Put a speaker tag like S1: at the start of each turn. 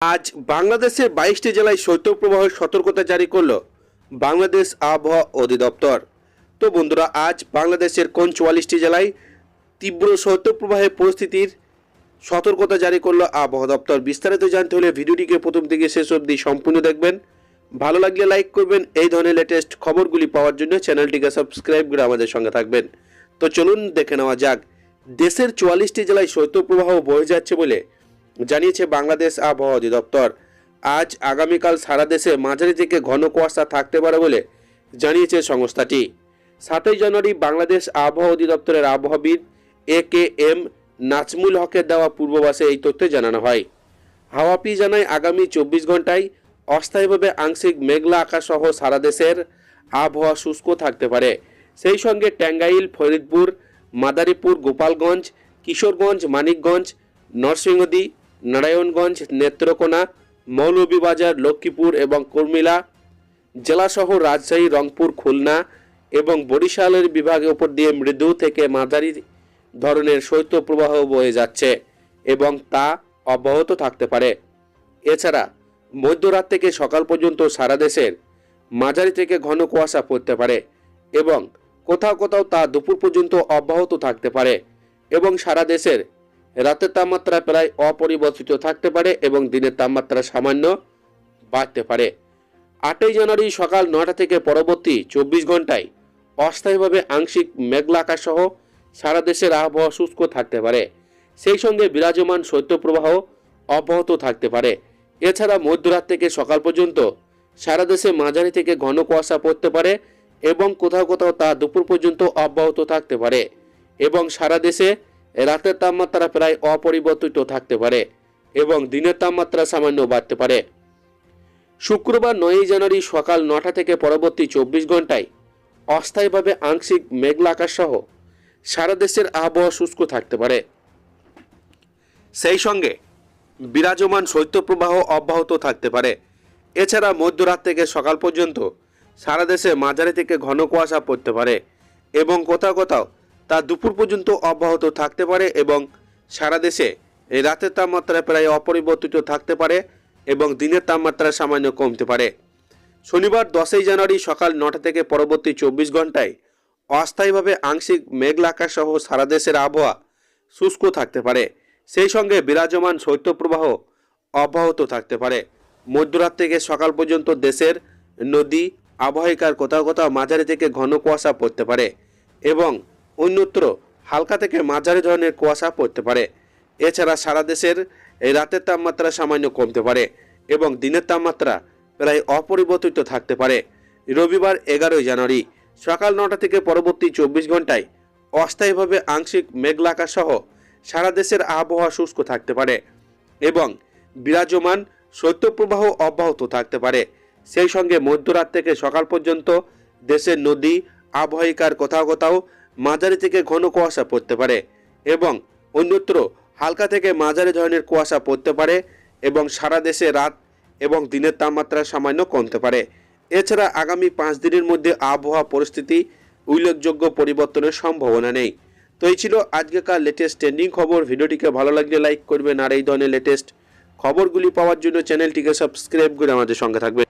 S1: আজ বাংলাদেশের বাইশটি জেলায় শৈত্যপ্রবাহের সতর্কতা জারি করল বাংলাদেশ আবহাওয়া অধিদপ্তর। তো বন্ধুরা, আজ বাংলাদেশের কোন চুয়াল্লিশটি জেলায় তীব্র শৈত্যপ্রবাহের পরিস্থিতির সতর্কতা জারি করল আবহাওয়া দপ্তর? বিস্তারিত জানতে হলে ভিডিওটিকে প্রথম থেকে শেষ অবধি সম্পূর্ণ দেখবেন। ভালো লাগলে লাইক করবেন। এই ধরনের লেটেস্ট খবরগুলি পাওয়ার জন্য চ্যানেলটিকে সাবস্ক্রাইব করে আমাদের সঙ্গে থাকবেন। তো চলুন দেখে নেওয়া যাক। দেশের চুয়াল্লিশটি জেলায় শৈত্যপ্রবাহ বয়ে যাচ্ছে বলে জানিয়েছে বাংলাদেশ আবহাওয়া অধিদপ্তর। আজ আগামীকাল সারা দেশে মাঝারি থেকে ঘন কুয়াশা থাকতে পারে বলে জানিয়েছে সংস্থাটি। সাতই জানুয়ারি বাংলাদেশ আবহাওয়া অধিদপ্তরের আবহাওয়াবিদ এ কে এম নাজমুল হকের দেওয়া পূর্বাভাসে এই তথ্য জানানো হয়। হাওয়াপি জানায় আগামী চব্বিশ ঘন্টায় অস্থায়ীভাবে আংশিক মেঘলা আকাশ সহ সারা দেশের আবহাওয়া শুষ্ক থাকতে পারে। সেই সঙ্গে ট্যাঙ্গাইল, ফরিদপুর, মাদারীপুর, গোপালগঞ্জ, কিশোরগঞ্জ, মানিকগঞ্জ নরসিংদী নারায়ণগঞ্জ, নেত্রকোনা, মৌলভীবাজার, লক্ষ্মীপুর এবং কুর্মিলা, জেলাসহ রাজশাহী, রংপুর, খুলনা এবং বরিশালের বিভাগের উপর দিয়ে মৃদু থেকে মাঝারি ধরনের শৈত্যপ্রবাহ বয়ে যাচ্ছে এবং তা অব্যাহত থাকতে পারে। এছাড়া মধ্যরাত থেকে সকাল পর্যন্ত সারা দেশের মাঝারি থেকে ঘন কুয়াশা পড়তে পারে এবং কোথাও কোথাও তা দুপুর পর্যন্ত অব্যাহত থাকতে পারে এবং সারা দেশের রাতের তাপমাত্রা প্রায় অপরিবর্তিত থাকতে পারে এবং দিনের তাপমাত্রা সামান্য বাড়তে পারে। আটই জানুয়ারি সকাল নটা থেকে পরবর্তী চব্বিশ ঘন্টায় অস্থায়ীভাবে আংশিক মেঘলা আকাশ সহ সারা দেশের আবহাওয়া শুষ্ক থাকতে পারে। সেই সঙ্গে বিরাজমান শৈত্যপ্রবাহ অব্যাহত থাকতে পারে। এছাড়া মধ্যরাত থেকে সকাল পর্যন্ত সারা দেশে মাঝারি থেকে ঘন কুয়াশা পড়তে পারে এবং কোথাও কোথাও তা দুপুর পর্যন্ত অব্যাহত থাকতে পারে এবং সারা দেশে রাতের তাপমাত্রা প্রায় অপরিবর্তিত থাকতে পারে এবং দিনের তাপমাত্রা সামান্য বাড়তে পারে। শুক্রবার নয়ই জানুয়ারি সকাল নটা থেকে পরবর্তী চব্বিশ ঘন্টায় অস্থায়ীভাবে আংশিক মেঘলা আকাশ সহ সারা দেশের আবহাওয়া শুষ্ক থাকতে পারে। সেই সঙ্গে বিরাজমান শৈত্যপ্রবাহ অব্যাহত থাকতে পারে। এছাড়া মধ্যরাত থেকে সকাল পর্যন্ত সারা দেশে মাঝারি থেকে ঘন কুয়াশা পড়তে পারে এবং কোথাও কোথাও তা দুপুর পর্যন্ত অব্যাহত থাকতে পারে এবং সারা দেশে এই রাতের তাপমাত্রা প্রায় অপরিবর্তিত থাকতে পারে এবং দিনের তাপমাত্রা সামান্য কমতে পারে। শনিবার দশই জানুয়ারি সকাল নটা থেকে পরবর্তী চব্বিশ ঘন্টায় অস্থায়ীভাবে আংশিক মেঘলা আকাশ সহ সারা দেশের আবহাওয়া শুষ্ক থাকতে পারে। সেই সঙ্গে বিরাজমান শৈত্যপ্রবাহ অব্যাহত থাকতে পারে। মধ্যরাত থেকে সকাল পর্যন্ত দেশের নদী আবহাওয়িকার কোথাও কোথাও মাঝারি থেকে ঘন কুয়াশা পড়তে পারে এবং অন্যত্র হালকা থেকে মাঝারি ধরনের কুয়াশা পড়তে পারে। এছাড়া সারা দেশের এই রাতের তাপমাত্রা সামান্য কমতে পারে এবং দিনের তাপমাত্রা প্রায় অপরিবর্তিত থাকতে পারে। রবিবার এগারোই জানুয়ারি, সকাল নটা থেকে পরবর্তী চব্বিশ ঘন্টায় অস্থায়ীভাবে আংশিক মেঘলা আকাশ সহ সারা দেশের আবহাওয়া শুষ্ক থাকতে পারে এবং বিরাজমান শৈত্যপ্রবাহ অব্যাহত থাকতে পারে। সেই সঙ্গে মধ্যরাত থেকে সকাল পর্যন্ত দেশের নদী, আবহাওয়িকার কোথাও কোথাও মাঝারি থেকে ঘন কুয়াশা পড়তে পারে এবং অন্যত্র হালকা থেকে মাঝারি ধরনের কুয়াশা পড়তে পারে এবং সারা দেশে রাত এবং দিনের তাপমাত্রা সামান্য কমতে পারে। এছাড়া আগামী পাঁচ দিনের মধ্যে আবহাওয়া পরিস্থিতি উল্লেখযোগ্য পরিবর্তনের সম্ভাবনা নেই। তো এই ছিল আজকেকার লেটেস্ট ট্রেন্ডিং খবর। ভিডিওটিকে ভালো লাগলে লাইক করবেন। আর এই ধরনের লেটেস্ট খবরগুলি পাওয়ার জন্য চ্যানেলটিকে সাবস্ক্রাইব করে আমাদের সঙ্গে থাকবেন।